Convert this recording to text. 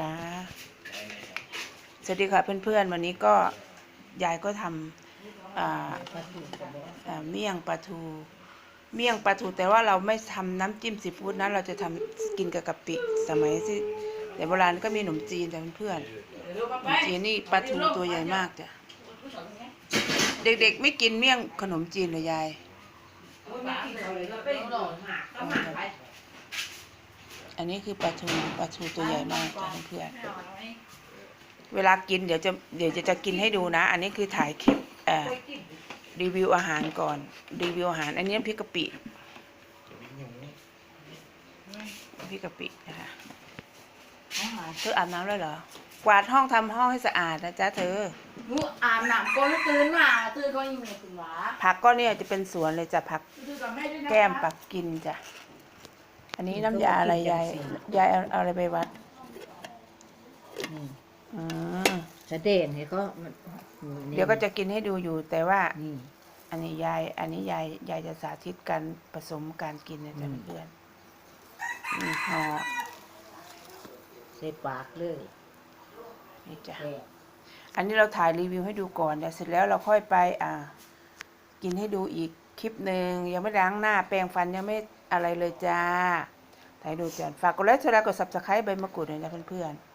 จ้าสวัสดีค่ะเพื่อนๆ วันนี้ก็ยายก็ทำเมี่ยงปลาทู เมี่ยงปลาทูแต่ว่าเราไม่ทำน้ำจิ้มซีฟู้ดนะเราจะทำกินกับกะปิสมัยที่แต่โบราณก็มีขนมจีนแต่เพื่อนๆขนมจีนนี่ปลาทูตัวใหญ่มากจ้ะเด็กๆไม่กินเมี่ยงขนมจีนเลยยาย อันนี้คือปลาทูปลาทูตัวใหญ่มากจ้ะเพื่อนๆเวลากินเดี๋ยวจะเดี๋ยวจะจะกินให้ดูนะ อันนี้คือถ่ายคลิปเอ่อรีวิวอาหารก่อน รีวิวอาหาร อันนี้น้ำพริกกะปิน้ำพริกกะปินะคะเธออาบน้ำแล้วเหรอ กวาดห้องทำห้องให้สะอาดนะจ๊ะเธอหนูอาบน้ำก่อนแล้วตื่นมาตื่นก็ยังไม่ตื่นหวาผักก็เนี่ยจะเป็นสวนเลยจ้ะผักตื่นกับแม่ด้วยนะแก้มปักกินจ้ะ อันนี้น้ำยาอะไรยายยายเอาเอาอะไรไปวัดนี่อืมสะเดนให้ก็มันเดี๋ยวก็จะกินให้ดูอยู่ แต่ว่านี่ อันนี้ยาย อันนี้ยายยายจะสาธิตการผสมการกินนะจ๊ะอืม เพื่อนนี่ห่อใส่ปากเลยนี่จ้ะแซ่บอันนี้เราถ่ายรีวิวให้ดูก่อนเดี๋ยวเสร็จแล้วเราค่อยไป อ่า กินให้ดูอีกคลิปหนึ่งยังไม่ล้างหน้าแปรงฟันยังไม่ อะไรเลยจ้าถ่ายดูก่อนฝากกดไลค์กดแชร์กด subscribe ใบมะกรูดด้วยนะเพื่อนๆ